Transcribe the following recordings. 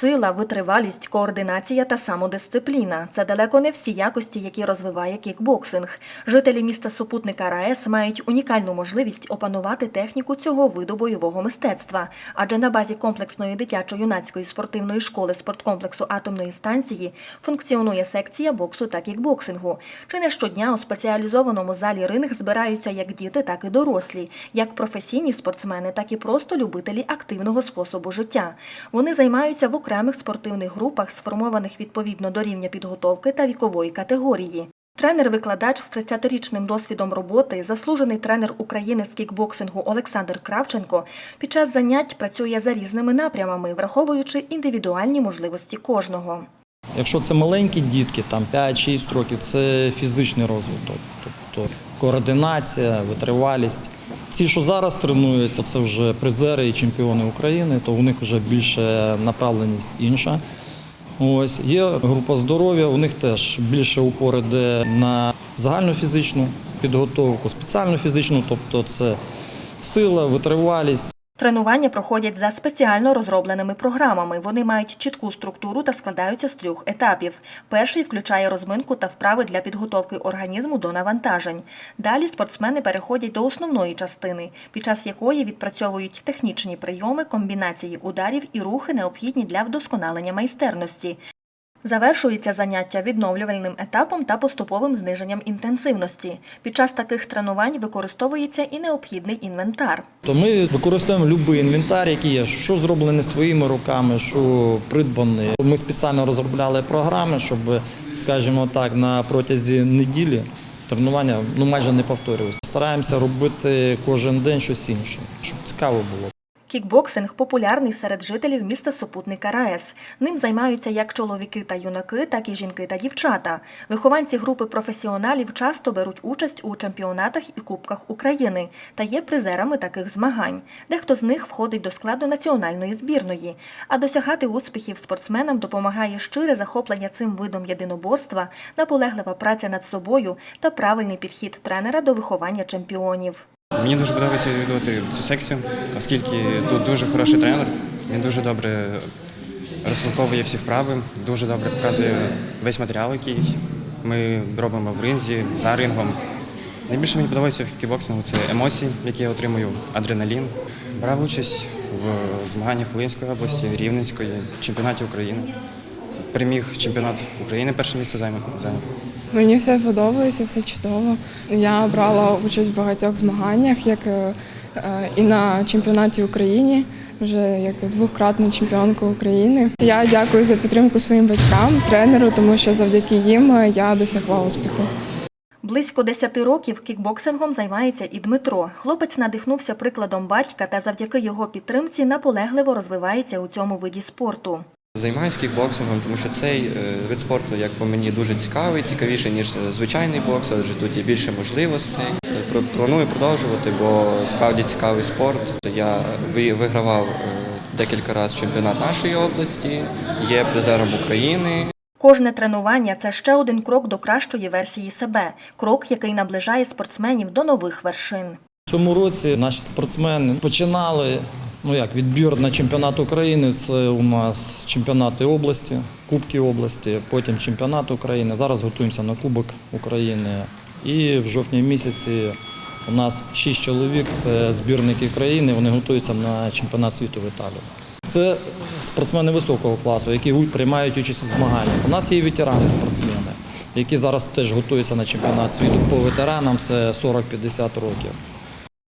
Сила, витривалість, координація та самодисципліна це далеко не всі якості, які розвиває кікбоксинг. Жителі міста супутника РаЕС мають унікальну можливість опанувати техніку цього виду бойового мистецтва. Адже на базі комплексної дитячо-юнацької спортивної школи спорткомплексу атомної станції функціонує секція боксу та кікбоксингу. Чи не щодня у спеціалізованому залі ринг збираються як діти, так і дорослі, як професійні спортсмени, так і просто любителі активного способу життя. Вони займаються в окремих спортивних групах, сформованих відповідно до рівня підготовки та вікової категорії. Тренер-викладач з 30-річним досвідом роботи, заслужений тренер України з кікбоксингу Олександр Кравченко під час занять працює за різними напрямами, враховуючи індивідуальні можливості кожного. Якщо це маленькі дітки, там 5-6 років, це фізичний розвиток, тобто координація, витривалість. Ці, що зараз тренуються, це вже призери і чемпіони України, то у них вже більше направленість інша. Ось є група здоров'я, у них теж більше упор йде на загальну фізичну підготовку, спеціальну фізичну, тобто це сила, витривалість. Тренування проходять за спеціально розробленими програмами. Вони мають чітку структуру та складаються з трьох етапів. Перший включає розминку та вправи для підготовки організму до навантажень. Далі спортсмени переходять до основної частини, під час якої відпрацьовують технічні прийоми, комбінації ударів і рухи, необхідні для вдосконалення майстерності. Завершується заняття відновлювальним етапом та поступовим зниженням інтенсивності. Під час таких тренувань використовується і необхідний інвентар. То ми використовуємо будь-який інвентар, який є, що зроблений своїми руками, що придбаний. Ми спеціально розробляли програми, щоб, скажімо так, на протязі неділі тренування ну, майже не повторювалося. Стараємося робити кожен день щось інше, щоб цікаво було. Кікбоксинг популярний серед жителів міста супутника РаЕС. Ним займаються як чоловіки та юнаки, так і жінки та дівчата. Вихованці групи професіоналів часто беруть участь у чемпіонатах і кубках України та є призерами таких змагань. Дехто з них входить до складу національної збірної. А досягати успіхів спортсменам допомагає щире захоплення цим видом єдиноборства, наполеглива праця над собою та правильний підхід тренера до виховання чемпіонів. Мені дуже подобається відвідувати цю секцію, оскільки тут дуже хороший тренер. Він дуже добре розсилковує всі вправи, дуже добре показує весь матеріал, який ми робимо в ринзі, за рингом. Найбільше мені подобається в кікбоксингу це емоції, які я отримую, адреналін. Брав участь в змаганнях Волинської області, Рівненської, чемпіонаті України. Переміг чемпіонат України, перше місце зайняв. Мені все подобається, все чудово. Я брала участь в багатьох змаганнях, як е, е, і на чемпіонаті України, вже як двократна чемпіонка України. Я дякую за підтримку своїм батькам, тренеру, тому що завдяки їм я досягла успіху. Близько 10 років кікбоксингом займається і Дмитро. Хлопець надихнувся прикладом батька та завдяки його підтримці наполегливо розвивається у цьому виді спорту. Займаюся кікбоксингом, тому що цей е, вид спорту, як по мені, дуже цікавий, цікавіший, ніж е, звичайний бокс, адже тут є більше можливостей. Планую продовжувати, бо справді цікавий спорт. Я вигравав е, декілька разів чемпіонат нашої області, є призером України. Кожне тренування це ще один крок до кращої версії себе, крок, який наближає спортсменів до нових вершин. Цьому році наші спортсмени починали ну як, відбір на чемпіонат України. Це у нас чемпіонати області, Кубки області, потім чемпіонат України. Зараз готуємося на Кубок України. І в жовтні місяці у нас шість чоловік, це збірники країни, вони готуються на чемпіонат світу в Італії. Це спортсмени високого класу, які приймають участь у змаганнях. У нас є ветерани спортсмени, які зараз теж готуються на чемпіонат світу по ветеранам, це 40-50 років.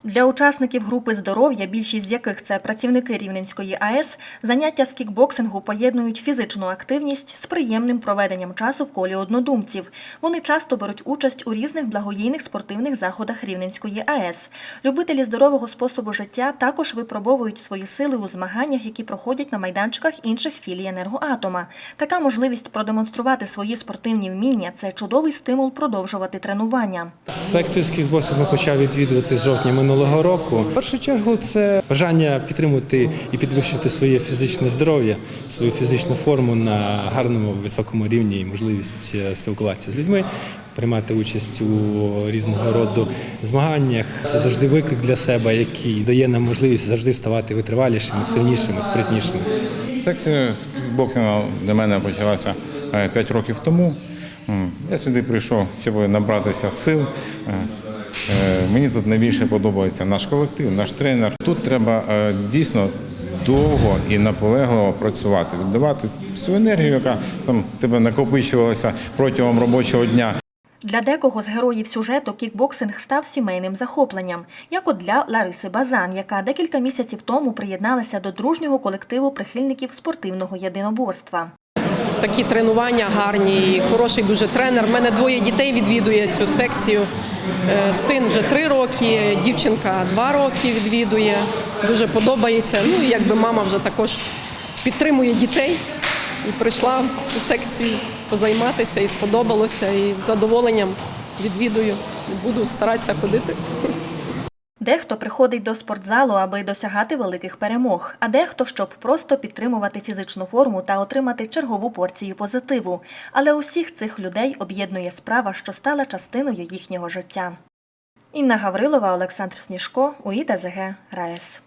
Для учасників групи здоров'я, більшість з яких це працівники Рівненської АЕС, заняття з кікбоксингу поєднують фізичну активність з приємним проведенням часу в колі однодумців. Вони часто беруть участь у різних благодійних спортивних заходах Рівненської АЕС. Любителі здорового способу життя також випробовують свої сили у змаганнях, які проходять на майданчиках інших філій енергоатома. Така можливість продемонструвати свої спортивні вміння це чудовий стимул продовжувати тренування. Секцію з кікбоксингу почав відвідувати жовтня минулого року. В першу чергу це бажання підтримувати і підвищити своє фізичне здоров'я, свою фізичну форму на гарному високому рівні і можливість е, спілкуватися з людьми, приймати участь у різного роду змаганнях. Це завжди виклик для себе, який дає нам можливість завжди ставати витривалішими, сильнішими, спритнішими. Секція з кікбоксингу для мене почалася 5 років тому. Я сюди прийшов, щоб набратися сил. Е, Мені тут найбільше подобається наш колектив, наш тренер. Тут треба е, дійсно довго і наполегливо працювати, віддавати всю енергію, яка там тебе накопичувалася протягом робочого дня. Для декого з героїв сюжету кікбоксинг став сімейним захопленням, як от для Лариси Базан, яка декілька місяців тому приєдналася до дружнього колективу прихильників спортивного єдиноборства. Такі тренування гарні, хороший дуже тренер. У мене двоє дітей відвідує цю секцію. Е, Син вже три роки, дівчинка два роки відвідує. Дуже подобається. Ну і якби мама вже також підтримує дітей і прийшла в цю секцію позайматися і сподобалося. І з задоволенням відвідую. Буду старатися ходити. Дехто приходить до спортзалу, аби досягати великих перемог, а дехто, щоб просто підтримувати фізичну форму та отримати чергову порцію позитиву. Але усіх цих людей об'єднує справа, що стала частиною їхнього життя. Інна Гаврилова, Олександр Сніжко, УІТЗГ. РаЕС.